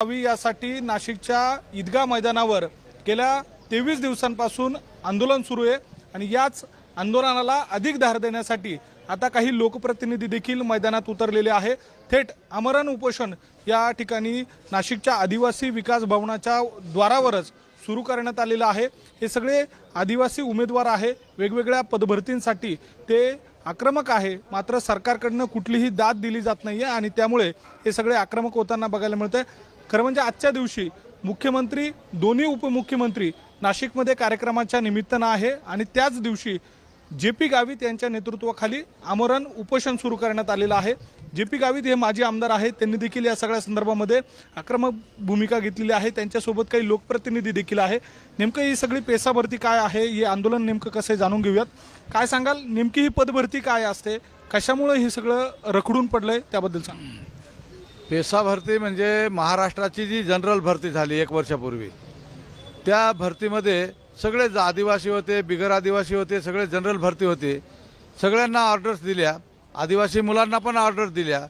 व्हावी यासाठी नाशिकच्या ईदगा मैदानावर गेल्या तेवीस दिवसांपासून आंदोलन सुरू आहे आणि याच आंदोलनाला अधिक धार देण्यासाठी आता काही लोकप्रतिनिधी देखील मैदानात उतरलेले आहे. थेट आमरण उपोषण या ठिकाणी नाशिकच्या आदिवासी विकास भवनाच्या द्वारावरच सुरू करण्यात आलेलं आहे. हे सगळे आदिवासी उमेदवार आहे. वेगवेगळ्या पदभरतींसाठी ते आक्रमक आहे. मात्र सरकारकडनं कुठलीही दाद दिली जात नाही आहे आणि त्यामुळे हे सगळे आक्रमक होताना बघायला मिळतंय. खरं म्हणजे आजच्या दिवशी मुख्यमंत्री दोन्ही उपमुख्यमंत्री नाशिकमध्ये कार्यक्रमाच्या निमित्तानं आहे आणि त्याच दिवशी जे पी गावित यांच्या नेतृत्वाखाली आमरण उपोषण सुरू करण्यात आलेलं आहे. जे पी गावित हे माजी आमदार आहेत. त्यांनी देखील या सगळ्या संदर्भामध्ये आक्रमक भूमिका घेतलेली आहे. त्यांच्यासोबत काही लोकप्रतिनिधी देखील आहे. नेमकं ही सगळी पेसाभरती काय आहे? हे आंदोलन नेमकं कसं जाणून घेऊयात. काय सांगाल? नेमकी ही पदभरती काय असते? कशामुळे हे सगळं रखडून पडलं आहे त्याबद्दल सांग. पेसा भरती म्हणजे महाराष्ट्राची जी जनरल भरती झाली एक वर्षापूर्वी त्या भरतीमध्ये सगळे आदिवासी होते बिगर आदिवासी होते सगळे जनरल भरती होते. सगळ्यांना ऑर्डर्स दिल्या. आदिवासी मुलांना पण ऑर्डर दिल्या.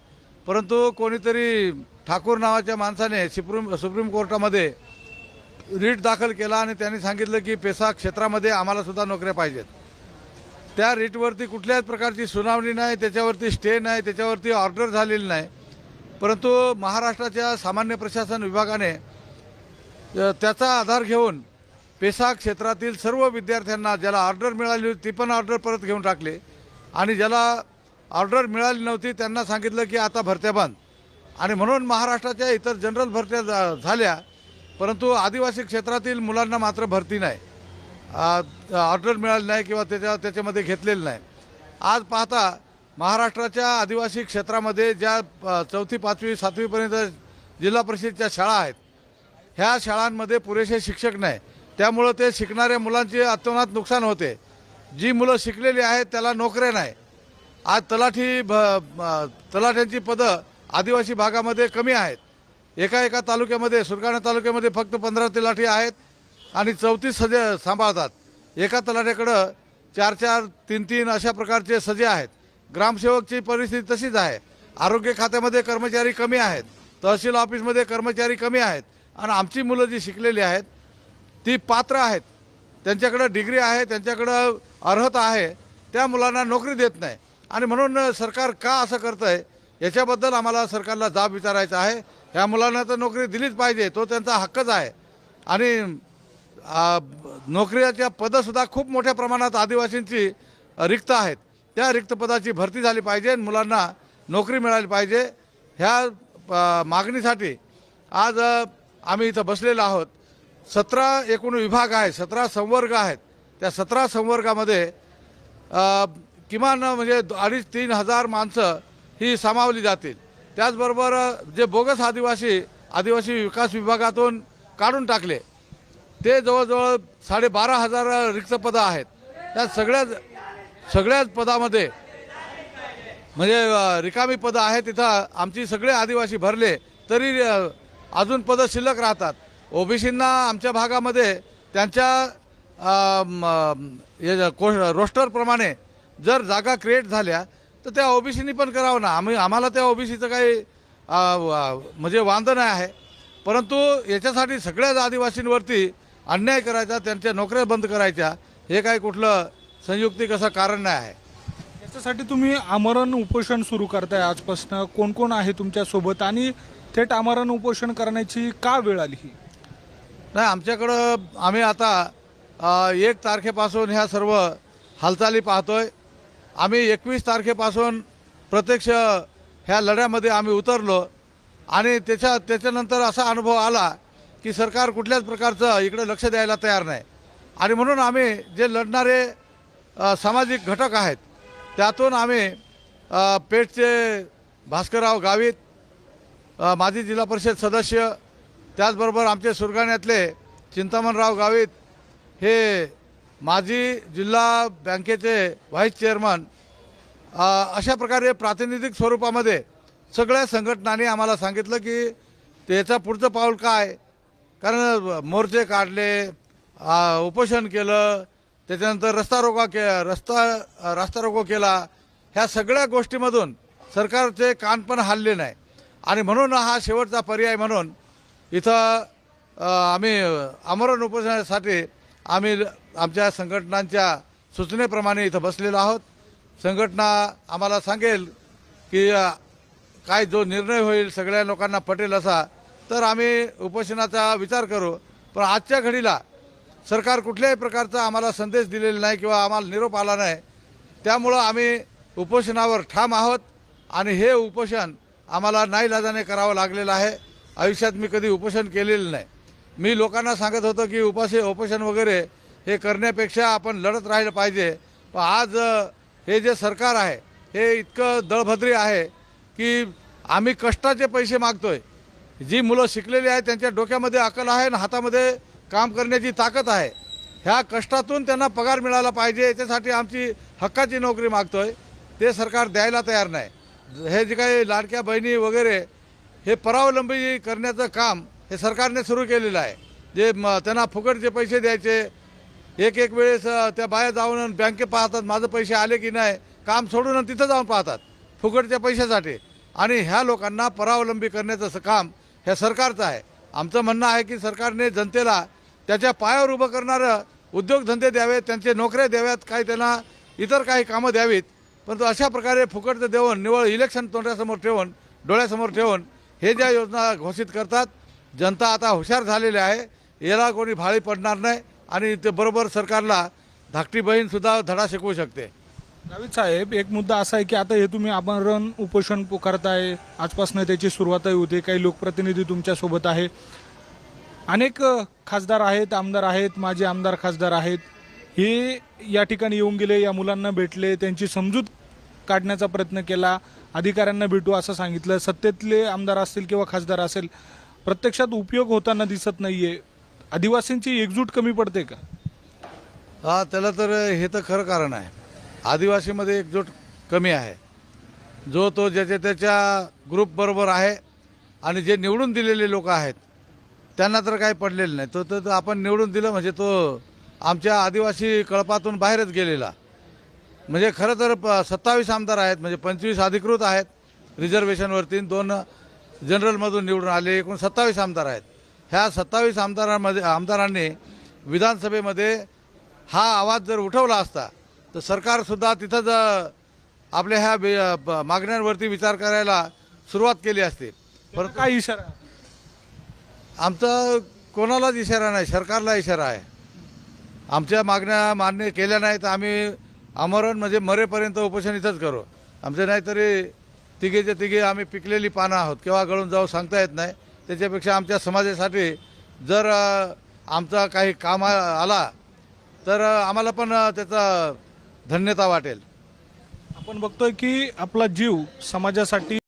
परंतु कोणीतरी ठाकूर नावाच्या माणसाने सुप्रीम सुप्रीम कोर्टामध्ये रीट दाखल केला आणि त्यांनी सांगितलं की पेसा क्षेत्रामध्ये आम्हालासुद्धा नोकऱ्या पाहिजेत. त्या रीटवरती कुठल्याच प्रकारची सुनावणी नाही त्याच्यावरती स्टे नाही त्याच्यावरती ऑर्डर झालेली नाही. परंतु महाराष्ट्राच्या सामान्य प्रशासन विभागाने त्याचा आधार घेऊन पेसा क्षेत्रातील सर्व विद्यार्थ्यांना ज्याला ऑर्डर मिळाली होती ती पण ऑर्डर परत घेऊन टाकले. आणि ज्याला ऑर्डर मिळाली नव्हती त्यांना सांगितलं की आता भरत्या बंद. आणि म्हणून महाराष्ट्राच्या इतर जनरल भरत्या झाल्या परंतु आदिवासी क्षेत्रातील मुलांना मात्र भरती नाही. ऑर्डर मिळाली नाही किंवा त्याच्या त्याच्यामध्ये घेतलेलं नाही. आज पाहता महाराष्ट्राच्या आदिवासी क्षेत्रामध्ये ज्या चौथी पाचवी सातवीपर्यंत जिल्हा परिषदच्या शाळा आहेत ह्या शाळांमध्ये पुरेसे शिक्षक नाही. त्यामुळं ते शिकणाऱ्या मुलांचे अतोनात नुकसान होते. जी मुलं शिकलेली आहेत त्याला नोकऱ्या नाही. आज तलाठी भ तलाठ्यांची पदं आदिवासी भागामध्ये कमी आहेत. एका एका तालुक्यामध्ये सुरगाणा तालुक्यामध्ये फक्त पंधरा तलाठी आहेत आणि चौतीस सजे सांभाळतात. एका तलाठ्याकडं चार चार तीन तीन अशा प्रकारचे सजे आहेत. ग्रामसेवकची परिस्थिती तशीच आहे. आरोग्य खात्यामध्ये कर्मचारी कमी आहेत. तहसील ऑफिसमध्ये कर्मचारी कमी आहेत. आणि आमची मुलं जी शिकलेली आहेत ती पात्र आहेत. त्यांच्याकडं डिग्री आहे त्यांच्याकडं अर्हता आहे. त्या मुलांना नोकरी देत नाही. आणि म्हणून सरकार का असं करतं आहे याच्याबद्दल आम्हाला सरकारला जाब विचारायचा आहे. ह्या मुलांना तर नोकरी दिलीच पाहिजे तो त्यांचा हक्कच आहे. आणि आ, नोकरीच्या पदंसुद्धा खूप मोठ्या प्रमाणात आदिवासींची रिक्त आहेत. त्या रिक्तपदाची भरती झाली पाहिजे मुलांना नोकरी मिळाली पाहिजे. ह्या मागणीसाठी आज आम्ही इथं बसलेलो आहोत. सतरा एकूण विभाग आहेत सतरा संवर्ग आहेत. त्या सतरा संवर्गामध्ये किमान म्हणजे अडीच तीन हजार माणसं ही सामावली जातील. त्याचबरोबर जे बोगस आदिवासी आदिवासी विकास विभागातून काढून टाकले ते जवळजवळ साडेबारा हजार रिक्तपदं आहेत. त्या सगळ्या सगळ्याच पदामध्ये म्हणजे रिकामी पदं आहेत तिथं आमची सगळे आदिवासी भरले तरी अजून पदं शिल्लक राहतात. ओबीसींना आमच्या भागामध्ये त्यांच्या कोश रोस्टरप्रमाणे जर जागा क्रिएट झाल्या तर त्या ओबीसीनी पण करावं ना. आम्ही आम्हाला त्या ओबीसीचं काही म्हणजे वांद नाही आहे. परंतु याच्यासाठी सगळ्याच आदिवासींवरती अन्याय करायचा त्यांच्या नोकऱ्या बंद करायच्या हे काही कुठलं संयुक्तिक असं कारण नाही आहे? याच्यासाठी तुम्ही आमरण उपोषण सुरू करताय आजपासून. कोण कोण आहे तुमच्यासोबत आणि थेट आमरण उपोषण करण्याची का वेळ आली ही? नाही आमच्याकडं आम्ही आता अ, एक तारखेपासून ह्या सर्व हालचाली पाहतोय. आम्ही एकवीस तारखेपासून प्रत्यक्ष ह्या लढ्यामध्ये आम्ही उतरलो आणि त्याच्या त्याच्यानंतर असा अनुभव आला की सरकार कुठल्याच प्रकारचं इकडे लक्ष द्यायला तयार नाही. आणि म्हणून आम्ही जे लढणारे सामाजिक घटक आहेत. त्यातून आम्ही पेठचे भास्करराव गावित माजी जिल्हा परिषद सदस्य त्याचबरोबर आमचे सुरगाण्यातले चिंतामणराव गावित हे माजी जिल्हा बँकेचे व्हाईस चेअरमन अशा प्रकारे प्रातिनिधिक स्वरूपामध्ये सगळ्या संघटनांनी आम्हाला सांगितलं की त्याचं पुढचं पाऊल काय? कारण मोर्चे काढले उपोषण केलं त्याच्यानंतर रस्ता रोका के रस्ता रस्ता रोको केला. ह्या सगळ्या गोष्टीमधून सरकारचे कान पण हल्ले नाही. आणि म्हणून हा शेवटचा पर्याय म्हणून इथं आम्ही आमरण उपोषणासाठी आम्ही आमच्या संघटनांच्या सूचनेप्रमाणे इथं बसलेलो आहोत. संघटना आम्हाला सांगेल की काय जो निर्णय होईल सगळ्या लोकांना पटेल असा तर आम्ही उपोषणाचा विचार करू. पण आजच्या घडीला सरकार कुठल्याही प्रकारचा आम्हाला संदेश दिलेला नाही किंवा आम्हाला निरोप आला नाही. त्यामुळं आम्ही उपोषणावर ठाम आहोत आणि हे उपोषण आम्हाला नाईलाजाने करावं लागलेलं आहे. आयुष्यात मी कधी उपोषण केलेलं नाही. मी लोकांना सांगत होतो की उपासे उपोषण वगैरे हे करण्यापेक्षा आपण लढत राहिलं पाहिजे. पण आज हे जे सरकार आहे हे इतकं दळभद्री आहे की आम्ही कष्टाचे पैसे मागतोय. जी मुलं शिकलेली आहेत त्यांच्या डोक्यामध्ये अकल आहे आणि हातामध्ये काम करण्याची ताकद आहे. ह्या कष्टातून त्यांना पगार मिळाला पाहिजे याच्यासाठी आमची हक्काची नोकरी मागतोय. ते सरकार द्यायला तयार नाही. हे जे काही लाडक्या बहिणी वगैरे हे परावलंबी करण्याचं काम हे सरकारने सुरू केलेलं आहे. जे म त्यांना फुकटचे पैसे द्यायचे एक एक वेळेस त्या बाया जाऊन बँकेत पाहतात माझं पैसे आले की नाही काम सोडून आणि तिथं जाऊन पाहतात फुकटच्या पैशासाठी. आणि ह्या लोकांना परावलंबी करण्याचं काम हे सरकारचं आहे. आमचं म्हणणं आहे की सरकारने जनतेला त्याच्या पायावर उभं करणारं उद्योगधंदे द्यावेत त्यांचे नोकऱ्या द्याव्यात काही त्यांना इतर काही कामं द्यावीत. परंतु अशा प्रकारे फुकटचं देऊन निवळ इलेक्शन तोंडासमोर ठेवून डोळ्यासमोर ठेवून हे ज्या योजना घोषित करतात जनता आता हुशार झालेली आहे. याला कोणी भाळी पडणार नाही आणि ते बरोबर सरकारला धाकटी बहीणसुद्धा धडा शिकवू शकते. गावित साहेब एक मुद्दा असा आहे की आता हे तुम्ही आमरण उपोषण पुकारताय. आजपासून त्याची सुरुवातही होते. काही लोकप्रतिनिधी तुमच्यासोबत आहे. अनेक खासदार आहेत आमदार आहेत माझे आमदार खासदार आहेत. हे या ठिकाणी येऊन गेले या मुलांना भेटले त्यांची समजूत काढण्याचा प्रयत्न केला अधिकाऱ्यांना भेटू असं सांगितलं सत्तेतले आमदार असतील किंवा खासदार असेल प्रत्यक्षात उपयोग होताना दिसत नाही आहे आदिवासींची एकजूट कमी पडते का? हा त्याला तर हे तर खरं कारण आहे. आदिवासीमध्ये एकजूट कमी आहे. जो तो ज्याच्या त्याच्या ग्रुपबरोबर आहे आणि जे निवडून दिलेले लोक आहेत त्यांना तर काही पडलेलं नाही. तो तर आपण निवडून दिलं म्हणजे तो आमच्या आदिवासी कळपातून बाहेरच गेलेला. म्हणजे खरं तर प सत्तावीस आमदार आहेत म्हणजे पंचवीस अधिकृत आहेत रिझर्वेशनवरती दोन जनरलमधून निवडून आले एकूण सत्तावीस आमदार आहेत. ह्या सत्तावीस आमदारांमध्ये आमदारांनी विधानसभेमध्ये हा आवाज जर उठवला असता तर सरकारसुद्धा तिथंच जर आपल्या ह्या बे- मागण्यांवरती विचार करायला सुरुवात केली असते. परत काय इशारा? आमचा कोणालाच इशारा नाही सरकारला इशारा आहे. आमच्या मागण्या मान्य केल्या नाही तर आम्ही आमरण म्हणजे मरेपर्यंत उपोषण इथंच करू. आमचे नाहीतरी तिघेचे तिघे आम्ही पिकलेली पानं आहोत केव्हा गळून जाऊ सांगता येत नाही. त्याच्यापेक्षा आमच्या समाजासाठी जर आमचा काही काम आला तर आम्हाला पण त्याचा धन्यता वाटेल. आपण बघतोय की आपला जीव समाजासाठी